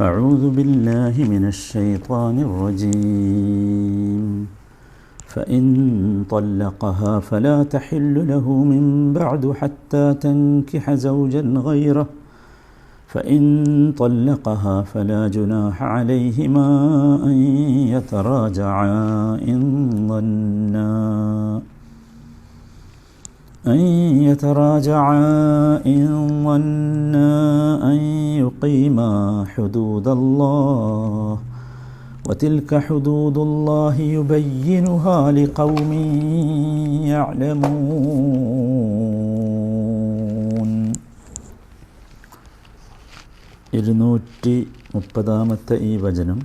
أعوذ بالله من الشيطان الرجيم. فإن طلقها فلا تحل له من بعد حتى تنكح زوجا غيره. فإن طلقها فلا جناح عليهما أن يتراجعا إن ظنا. أن يتراجعا إن ظنا أن يقيما حدود الله وتلك حدود الله يبينها لقوم يعلمون ഇരുന്നൂറ്റി മുപ്പതാമത്തെ ഈ വചനം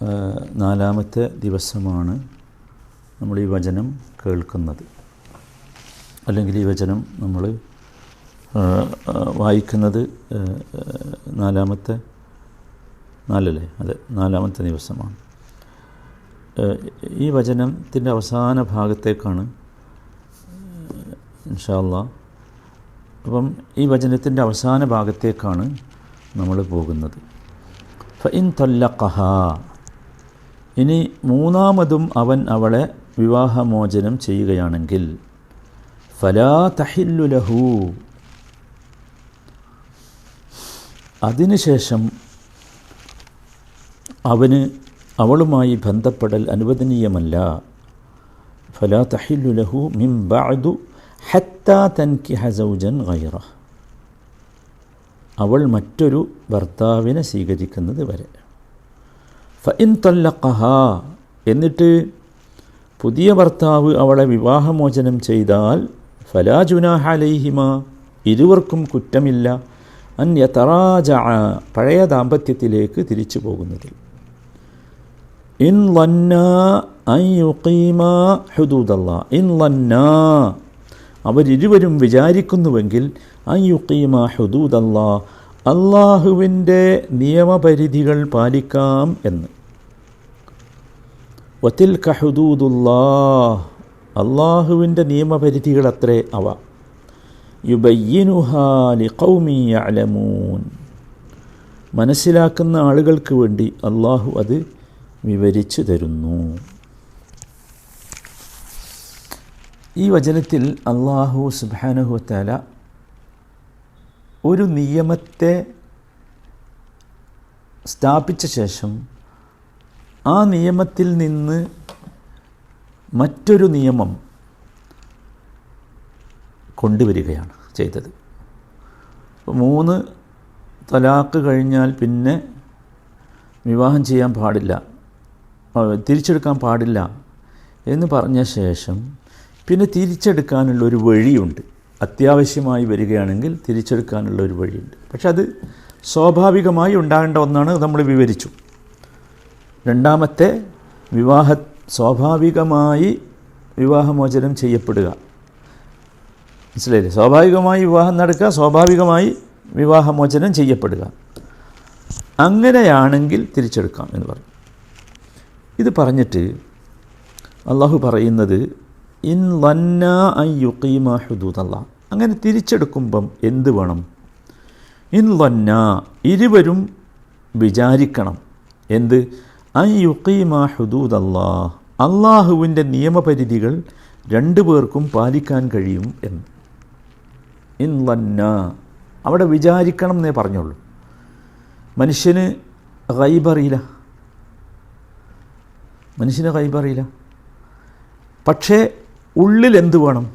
ആ, നാലാമത്തെ ദിവസമാണ് നമ്മൾ ഈ വചനം കേൾക്കുന്നത് അല്ലെങ്കിൽ ഈ വചനം നമ്മൾ വായിക്കുന്നത് നാലാമത്തെ നാലല്ലേ? അതെ നാലാമത്തെ ദിവസമാണ്. ഈ വചനത്തിന്റെ അവസാന ഭാഗത്തേക്കാണ് ഇൻഷാല്ല അപ്പം ഈ വചനത്തിന്റെ അവസാന ഭാഗത്തേക്കാണ് നമ്മൾ പോകുന്നത്. ഫഇൻ തൊല്ലഖഹ. ഇനി മൂന്നാമതും അവൻ അവളെ വിവാഹമോചനം ചെയ്യുകയാണെങ്കിൽ ഫലാ തഹില്ലു ലഹു. അതിനുശേഷം അവന് അവളുമായി ബന്ധപ്പെടൽ അനുവദനീയമല്ല. ഫലാ തഹില്ലു ലഹു മിൻ ബഅദു ഹത്താ തൻകിഹ ഹസൗജൻ ഗൈറ. അവൾ മറ്റൊരു ഭർത്താവിനെ സ്വീകരിക്കുന്നത് വരെ. ഫഇൻ തല്ലഖഹ. എന്നിട്ട് പുതിയ ഭർത്താവ് അവളെ വിവാഹമോചനം ചെയ്താൽ ഫലാ ജുനാഹ ഇരുവർക്കും കുറ്റമില്ല. അൻ യതറാജ പഴയ ദാമ്പത്യത്തിലേക്ക് തിരിച്ചു പോകുന്നതിൽ. ഇൻ ലന്ന അൻ യുഖീമ ഹുദൂദല്ല. ഇൻ ലന്ന അവരിരുവരും വിചാരിക്കുന്നുവെങ്കിൽ അയ്യുക്കീമ ഹുദൂദല്ല അള്ളാഹുവിന്റെ നിയമപരിധികൾ പാലിക്കാം എന്ന്. വത്തിൽ ഹുദൂദുല്ലാ. അള്ളാഹുവിന്റെ നിയമപരിധികളത്രേ അവ. യുബയ്യനുഹാലി യഅലമൂൻ. മനസ്സിലാക്കുന്ന ആളുകൾക്ക് വേണ്ടി അള്ളാഹു അത് വിവരിച്ചു തരുന്നു. ഈ വചനത്തിൽ അള്ളാഹു സുബാനുഹുത്താല ഒരു നിയമത്തെ സ്ഥാപിച്ച ശേഷം ആ നിയമത്തിൽ നിന്ന് മറ്റൊരു നിയമം കൊണ്ടുവരികയാണ് ചെയ്തത്. മൂന്ന് തലാക്ക് കഴിഞ്ഞാൽ പിന്നെ വിവാഹം ചെയ്യാൻ പാടില്ല തിരിച്ചെടുക്കാൻ പാടില്ല എന്ന് പറഞ്ഞ ശേഷം പിന്നെ തിരിച്ചെടുക്കാനുള്ള ഒരു വഴിയുണ്ട്. അത്യാവശ്യമായി വരികയാണെങ്കിൽ തിരിച്ചെടുക്കാനുള്ള ഒരു വഴിയുണ്ട്. പക്ഷെ അത് സ്വാഭാവികമായി ഉണ്ടാകേണ്ട ഒന്നാണ് നമ്മൾ വിവരിച്ചു. രണ്ടാമത്തെ വിവാഹ സ്വാഭാവികമായി വിവാഹമോചനം ചെയ്യപ്പെടുക. മനസ്സിലായില്ലേ? സ്വാഭാവികമായി വിവാഹം നടക്കുക സ്വാഭാവികമായി വിവാഹമോചനം ചെയ്യപ്പെടുക. അങ്ങനെയാണെങ്കിൽ തിരിച്ചെടുക്കാം എന്ന് പറഞ്ഞു. ഇത് പറഞ്ഞിട്ട് അള്ളാഹു പറയുന്നത് ഇൻ വന്ന ഐ യുക്കീമ ഹുദൂദല്ല. അങ്ങനെ തിരിച്ചെടുക്കുമ്പം എന്ത് വേണം? ഇൻ വന്ന ഇരുവരും വിചാരിക്കണം. എന്ത്? അള്ളാഹുവിന്റെ നിയമപരിധികൾ രണ്ടു പേർക്കും പാലിക്കാൻ കഴിയും എന്ന്. ഇൻ ലന്ന അവിടെ വിചാരിക്കണം എന്നേ പറഞ്ഞുള്ളൂ. മനുഷ്യന് ഗൈബറിയില്ല മനുഷ്യന് ഗൈബറിയില്ല പക്ഷേ ഉള്ളിൽ എന്ത് വേണം?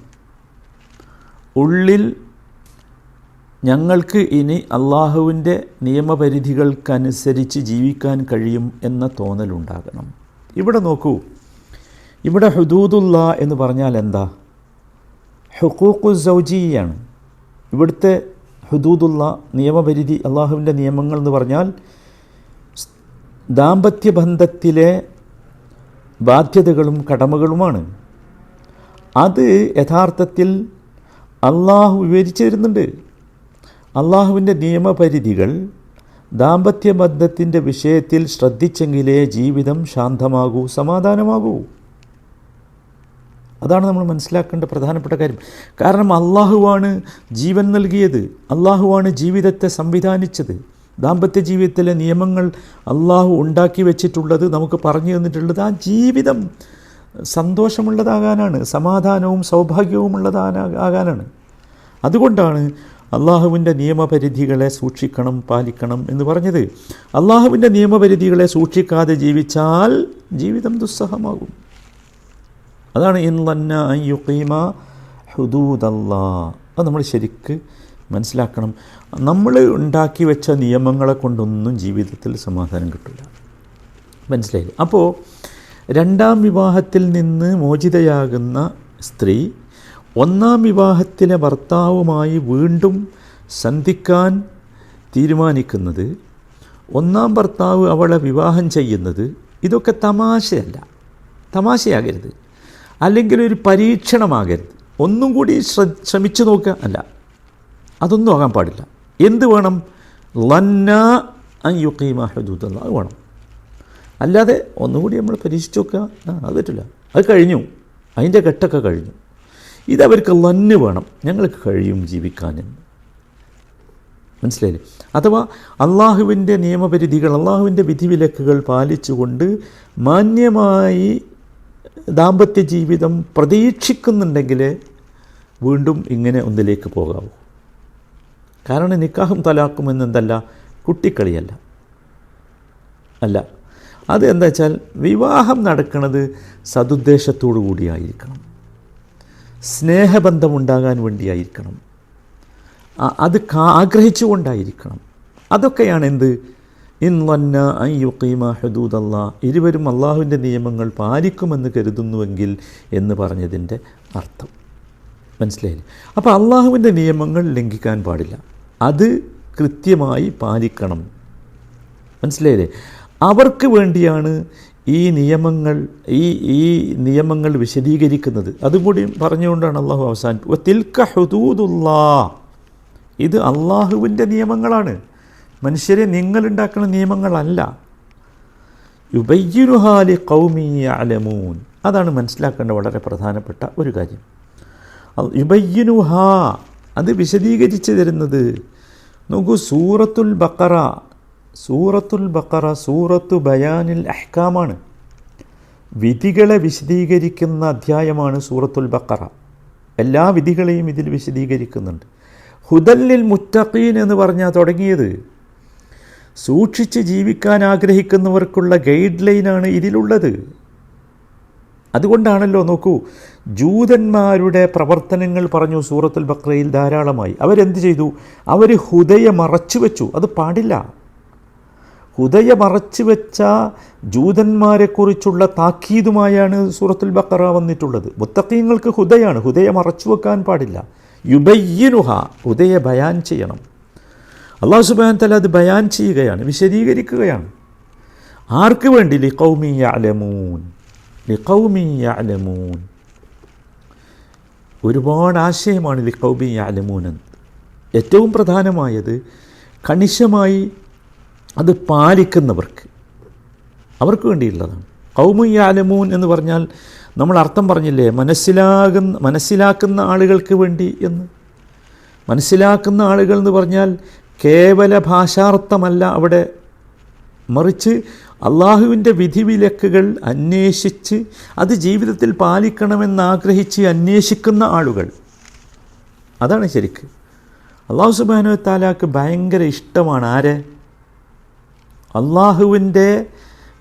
ഉള്ളിൽ ഞങ്ങൾക്ക് ഇനി അള്ളാഹുവിന്റെ നിയമപരിധികൾക്കനുസരിച്ച് ജീവിക്കാൻ കഴിയും എന്ന തോന്നലുണ്ടാകണം. ഇവിടെ നോക്കൂ. ഇവിടെ ഹുദൂദുല്ല എന്ന് പറഞ്ഞാൽ എന്താ? ഹുക്കൂക്കു സൗജിയാണ്. ഇവിടുത്തെ ഹുദൂദുള്ള നിയമപരിധി അള്ളാഹുവിന്റെ നിയമങ്ങൾ എന്ന് പറഞ്ഞാൽ ദാമ്പത്യ ബന്ധത്തിലെ ബാധ്യതകളും കടമകളുമാണ്. അത് യഥാർത്ഥത്തിൽ അള്ളാഹു വിവരിച്ചു തരുന്നുണ്ട്. അള്ളാഹുവിന്റെ നിയമപരിധികൾ ദാമ്പത്യ ബന്ധത്തിന്റെ വിഷയത്തിൽ ശ്രദ്ധിച്ചെങ്കിലേ ജീവിതം ശാന്തമാകൂ സമാധാനമാകൂ. അതാണ് നമ്മൾ മനസ്സിലാക്കേണ്ട പ്രധാനപ്പെട്ട കാര്യം. കാരണം അള്ളാഹുവാണ് ജീവൻ നൽകിയത് അള്ളാഹുവാണ് ജീവിതത്തെ സംവിധാനിച്ചത്. ദാമ്പത്യ ജീവിതത്തിലെ നിയമങ്ങൾ അള്ളാഹു ഉണ്ടാക്കി വെച്ചിട്ടുള്ളത് നമുക്ക് പറഞ്ഞു തന്നിട്ടുള്ളത് ആ ജീവിതം സന്തോഷമുള്ളതാകാനാണ് സമാധാനവും സൗഭാഗ്യവും ഉള്ളതാകാനാണ് അതുകൊണ്ടാണ് അള്ളാഹുവിന്റെ നിയമപരിധികളെ സൂക്ഷിക്കണം പാലിക്കണം എന്ന് പറഞ്ഞത്. അള്ളാഹുവിന്റെ നിയമപരിധികളെ സൂക്ഷിക്കാതെ ജീവിച്ചാൽ ജീവിതം ദുസ്സഹമാകും. അതാണ് ഇന്നന്ന യുക്കീമ ഹുദൂദല്ലാ. അത് നമ്മൾ ശരിക്ക് മനസ്സിലാക്കണം. നമ്മൾ ഉണ്ടാക്കി വെച്ച നിയമങ്ങളെ കൊണ്ടൊന്നും ജീവിതത്തിൽ സമാധാനം കിട്ടില്ല മനസ്സിലായില്ല? അപ്പോൾ രണ്ടാം വിവാഹത്തിൽ നിന്ന് മോചിതയാകുന്ന സ്ത്രീ ഒന്നാം വിവാഹത്തിലെ ഭർത്താവുമായി വീണ്ടും സന്ധിക്കാൻ തീരുമാനിക്കുന്നത് ഒന്നാം ഭർത്താവ് അവളെ വിവാഹം ചെയ്യുന്നത് ഇതൊക്കെ തമാശയല്ല. തമാശയാകരുത്. അല്ലെങ്കിൽ ഒരു പരീക്ഷണമാകരുത്. ഒന്നും കൂടി ശ്രമിച്ചു നോക്കുക അല്ല. അതൊന്നും ആകാൻ പാടില്ല. എന്ത് വേണം? ലന്ന അയ്യുക്കീമ ഹദൂദ് അത് വേണം. അല്ലാതെ ഒന്നുകൂടി നമ്മൾ പരീക്ഷിച്ചു നോക്കുക. ആ അത് പറ്റില്ല അത് കഴിഞ്ഞു. അതിന്റെ ഘട്ടമൊക്കെ കഴിഞ്ഞു. ഇതവർക്ക് ലന്ന് വേണം. ഞങ്ങൾക്ക് കഴിയും ജീവിക്കാനെന്ന് മനസ്സിലായില്ലേ? അഥവാ അള്ളാഹുവിന്റെ നിയമപരിധികൾ അള്ളാഹുവിന്റെ വിധിവിലക്കുകൾ പാലിച്ചുകൊണ്ട് മാന്യമായി ദാമ്പത്യ ജീവിതം പ്രതീക്ഷിക്കുന്നുണ്ടെങ്കിൽ വീണ്ടും ഇങ്ങനെ ഒന്നിലേക്ക് പോകാവൂ. കാരണം നിക്കാഹും തലാക്കും എന്നെന്തല്ല കുട്ടിക്കളിയല്ല. അല്ല അത് എന്താ വെച്ചാൽ വിവാഹം നടക്കുന്നത് സതുദ്ദേശത്തോടു കൂടിയായിരിക്കണം സ്നേഹബന്ധമുണ്ടാകാൻ വേണ്ടിയായിരിക്കണം. അത് ആഗ്രഹിച്ചുകൊണ്ടായിരിക്കണം. അതൊക്കെയാണ് എന്ത് ഇന്നന്ന അയ്യുക്കീമ ഹദൂദല്ല. ഇരുവരും അള്ളാഹുവിന്റെ നിയമങ്ങൾ പാലിക്കുമെന്ന് കരുതുന്നുവെങ്കിൽ എന്ന് പറഞ്ഞതിന്റെ അർത്ഥം. മനസ്സിലായില്ലേ? അപ്പോൾ അള്ളാഹുവിന്റെ നിയമങ്ങൾ ലംഘിക്കാൻ പാടില്ല. അത് കൃത്യമായി പാലിക്കണം. മനസ്സിലായില്ലേ? അവർക്ക് വേണ്ടിയാണ് ഈ നിയമങ്ങൾ ഈ ഈ നിയമങ്ങൾ വിശദീകരിക്കുന്നത്. അതും കൂടി പറഞ്ഞുകൊണ്ടാണ് അള്ളാഹു അവസാനിപ്പിക്കുക തിൽക്ക ഹുദൂദുല്ലാ ഇത് അള്ളാഹുവിന്റെ നിയമങ്ങളാണ്. മനുഷ്യരെ നിങ്ങളുണ്ടാക്കുന്ന നിയമങ്ങളല്ല. യുബയ്യുഹാലി കൗമിയ അലമൂൻ അതാണ് മനസ്സിലാക്കേണ്ട വളരെ പ്രധാനപ്പെട്ട ഒരു കാര്യം. യുബയ്യുനുഹ അത് വിശദീകരിച്ച് തരുന്നത്. നോക്കൂ സൂറത്തുൽ ബക്കറ സൂറത്തുൽ ബക്കറ സൂറത്തു ബയാനിൽ അഹ്കാമാണ്. വിധികളെ വിശദീകരിക്കുന്ന അധ്യായമാണ് സൂറത്തുൽ ബക്കറ എല്ലാ വിധികളെയും ഇതിൽ വിശദീകരിക്കുന്നുണ്ട്. ഹുദല്ലിൽ മുത്തഖീൻ എന്ന് പറഞ്ഞാൽ തുടങ്ങിയത്. സൂക്ഷിച്ച് ജീവിക്കാൻ ആഗ്രഹിക്കുന്നവർക്കുള്ള ഗൈഡ് ലൈനാണ് ഇതിലുള്ളത്. അതുകൊണ്ടാണല്ലോ നോക്കൂ ജൂതന്മാരുടെ പ്രവർത്തനങ്ങൾ പറഞ്ഞു സൂറത്തുൽ ബക്രയിൽ ധാരാളമായി. അവരെന്ത് ചെയ്തു? അവർ ഹുദയ മറച്ചു വെച്ചു. അത് പാടില്ല. ഹുദയ മറച്ചു വെച്ച ജൂതന്മാരെക്കുറിച്ചുള്ള താക്കീതുമായാണ് സൂറത്തുൽ ബക്കറ വന്നിട്ടുള്ളത്. മുത്തക്കീങ്ങൾക്ക് ഹുദയാണ്. ഹുദയ മറച്ചു വെക്കാൻ പാടില്ല. യുബയ്യനുഹ ഹുദയ ബയാൻ ചെയ്യണം. അള്ളാഹു സുബാൻ തല അത് ബയാൻ ചെയ്യുകയാണ് വിശദീകരിക്കുകയാണ്. ആർക്ക് വേണ്ടി? ലിഖൗമി യഅലമൂൻ. ലിഖൗമി അലമൂൻ ഒരുപാട് ആശയമാണ് ലിഖൗമി അലമൂൻ എന്ന് ഏറ്റവും പ്രധാനമായത് കണിശമായി അത് പാലിക്കുന്നവർക്ക് അവർക്ക് വേണ്ടിയുള്ളതാണ്. കൗമുയാലമൂൻ എന്ന് പറഞ്ഞാൽ നമ്മൾ അർത്ഥം പറഞ്ഞില്ലേ മനസ്സിലാകുന്ന മനസ്സിലാക്കുന്ന ആളുകൾക്ക് വേണ്ടി എന്ന്. മനസ്സിലാക്കുന്ന ആളുകൾ എന്ന് പറഞ്ഞാൽ കേവല ഭാഷാർത്ഥമല്ല അവിടെ. മറിച്ച് അള്ളാഹുവിന്റെ വിധിവിലക്കുകൾ അന്വേഷിച്ച് അത് ജീവിതത്തിൽ പാലിക്കണമെന്നാഗ്രഹിച്ച് അന്വേഷിക്കുന്ന ആളുകൾ. അതാണ് ശരിക്ക്. അള്ളാഹു സുബാനു താലാക്ക് ഭയങ്കര ഇഷ്ടമാണ്. ആരെ? അള്ളാഹുവിന്റെ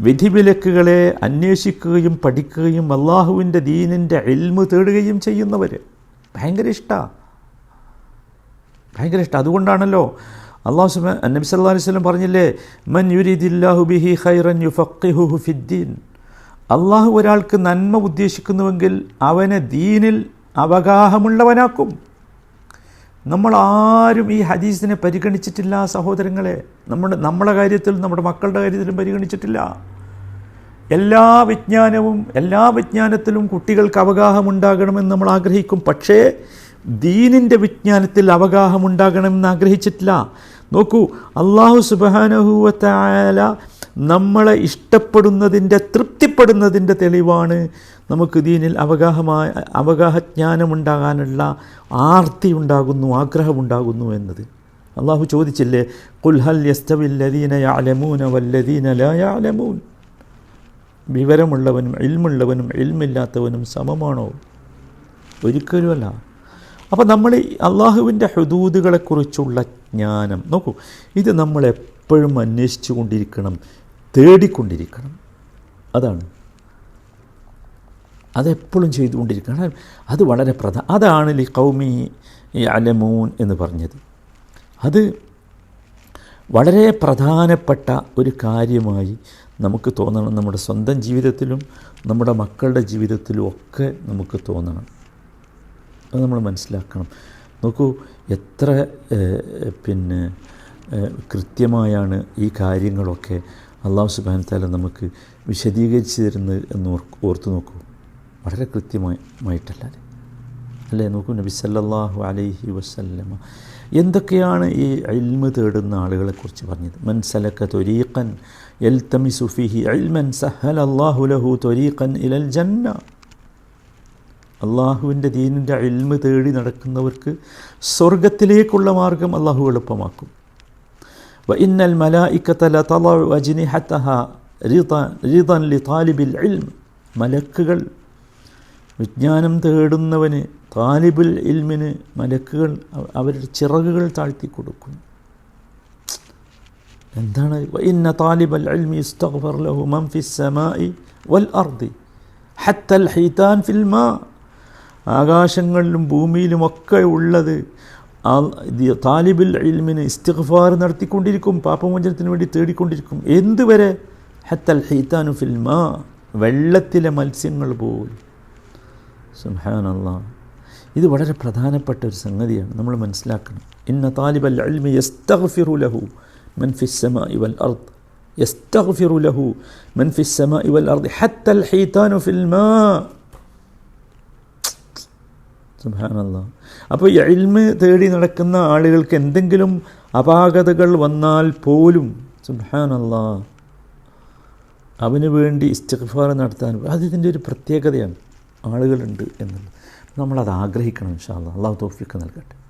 വിധിവിലക്കുകളെ അന്വേഷിക്കുകയും പഠിക്കുകയും അള്ളാഹുവിന്റെ ദീനിന്റെ എൽമ് തേടുകയും ചെയ്യുന്നവർ ഭയങ്കര ഇഷ്ടമാണ് ഭയങ്കര ഇഷ്ടം. അതുകൊണ്ടാണല്ലോ അള്ളാഹു സുബ നബി സല്ലാ അലൈഹി സ്വലം പറഞ്ഞില്ലേ മൻ യുരിദില്ലാഹു ബിഹി ഖൈറൻ യുഫഖിഹു ഫിദ്ദീൻ അള്ളാഹു ഒരാൾക്ക് നന്മ ഉദ്ദേശിക്കുന്നുവെങ്കിൽ അവനെ ദീനിൽ അവഗാഹമുള്ളവനാക്കും. നമ്മൾ ആരും ഈ ഹദീസിനെ പരിഗണിച്ചിട്ടില്ല സഹോദരങ്ങളെ. നമ്മുടെ നമ്മളെ കാര്യത്തിൽ നമ്മുടെ മക്കളുടെ കാര്യത്തിലും പരിഗണിച്ചിട്ടില്ല. എല്ലാ വിജ്ഞാനവും എല്ലാ വിജ്ഞാനത്തിലും കുട്ടികൾക്ക് അവഗാഹമുണ്ടാകണമെന്ന് നമ്മൾ ആഗ്രഹിക്കും. പക്ഷേ ദീനിന്റെ വിജ്ഞാനത്തിൽ അവഗാഹമുണ്ടാകണമെന്ന് ആഗ്രഹിച്ചിട്ടില്ല. നോക്കൂ അള്ളാഹു സുബാനഹുവല നമ്മളെ ഇഷ്ടപ്പെടുന്നതിന്റെ തൃപ്തിപ്പെടുന്നതിന്റെ തെളിവാണ് നമുക്ക് ദീനിൽ അവഗാഹമായ അവഗാഹജ്ഞാനമുണ്ടാകാനുള്ള ആർത്തി ഉണ്ടാകുന്നു ആഗ്രഹമുണ്ടാകുന്നു എന്നത്. അള്ളാഹു ചോദിച്ചില്ലേ കുൽഹൽ വിവരമുള്ളവനും ഇൽമുള്ളവനും ഇൽമില്ലാത്തവനും സമമാണോ? ഒരിക്കലുമല്ല. അപ്പോൾ നമ്മൾ അള്ളാഹുവിന്റെ ഹുദൂദുകളെക്കുറിച്ചുള്ള ജ്ഞാനം നോക്കൂ ഇത് നമ്മൾ എപ്പോഴും അന്വേഷിച്ചു കൊണ്ടിരിക്കണം തേടിക്കൊണ്ടിരിക്കണം. അതാണ്. അതെപ്പോഴും ചെയ്തുകൊണ്ടിരിക്കണം അത് വളരെ പ്രധാന അതാണ് ലി കൗമി അലമൂൻ എന്ന് പറഞ്ഞത്. അത് വളരെ പ്രധാനപ്പെട്ട ഒരു കാര്യമായി നമുക്ക് തോന്നണം. നമ്മുടെ സ്വന്തം ജീവിതത്തിലും നമ്മുടെ മക്കളുടെ ജീവിതത്തിലും ഒക്കെ നമുക്ക് തോന്നണം. അത് നമ്മൾ മനസ്സിലാക്കണം. നോക്കൂ എത്ര പിന്നെ കൃത്യമായാണ് ഈ കാര്യങ്ങളൊക്കെ അള്ളാഹു സുബാൻ താല നമുക്ക് വിശദീകരിച്ച് തരുന്നത് എന്ന് ഓർത്ത് നോക്കൂ. വളരെ കൃത്യമായിട്ടല്ലാതെ അല്ലേ? നോക്കൂ നബി സല്ലാഹു അലൈഹി വസല്ലമ. എന്തൊക്കെയാണ് ഈ അൽമ തേടുന്ന ആളുകളെക്കുറിച്ച് പറഞ്ഞത്? മൻ സലക്ക തൊരീഖൻ എൽ തമി സുഫിഹി അൽമൻ സഹൽ അള്ളാഹു ലഹു തൊരീഖൻ ഇലൽ ജന്ന. അള്ളാഹുവിന്റെ ദീനിന്റെ അൽമ തേടി നടക്കുന്നവർക്ക് സ്വർഗത്തിലേക്കുള്ള മാർഗം അള്ളാഹു എളുപ്പമാക്കും. വ ഇന്നൽ ഇക്കത്തല തല വജിനി ഹത്തഹ റിതൻ ലി താലിബിൽ അൽം മലക്കുകൾ വിജ്ഞാനം തേടുന്നവന് താലിബുൽ ഇൽമിന് മലക്കുകൾ അവരുടെ ചിറകുകൾ താഴ്ത്തി കൊടുക്കും എന്താണ്? ഇന്ന താലിബൽ അൽമി ഇസ്തഗ്ഫർ ലഹു മൻ വൽ ഹത്തൽ ഫിൽ മാ. ആകാശങ്ങളിലും ഭൂമിയിലുമൊക്കെ ഉള്ളത് താലിബുൽ ഇൽമിന് ഇസ്തിഗ്ഫാർ നടത്തിക്കൊണ്ടിരിക്കും പാപമോചനത്തിന് വേണ്ടി തേടിക്കൊണ്ടിരിക്കും. എന്തുവരെ? ഹത്തൽ ഹീതാനു ഫിൽ മാ. വെള്ളത്തിലെ മത്സ്യങ്ങൾ പോലും. സുഹാനല്ലാ ഇത് വളരെ പ്രധാനപ്പെട്ട ഒരു സംഗതിയാണ്. നമ്മൾ മനസ്സിലാക്കണം. ഇന്ന താലിബൽ അൽമി യസ്തഗ്ഫിറു ലഹു മൻ ഫിസ് സമാഇ വൽ അർദ്. യസ്തഗ്ഫിറു ലഹു മൻ ഫിസ് സമാഇ വൽ അർദ് ഹത്തൽ ഹീതാനു ഫിൽ മാ. അപ്പോൾ ഈ ഇൽമ് തേടി നടക്കുന്ന ആളുകൾക്ക് എന്തെങ്കിലും അപാകതകൾ വന്നാൽ പോലും സുബാനല്ല അവന് വേണ്ടി ഇസ്തിഗ്ഫാർ നടത്താൻ അത് ഇതിന്റെ ഒരു പ്രത്യേകതയാണ്. ആളുകളുണ്ട് എന്നുള്ളത്. നമ്മളത് ആഗ്രഹിക്കണം ഇൻഷാല്ല അള്ളാഹു തോഫിക്ക് നൽകട്ടെ.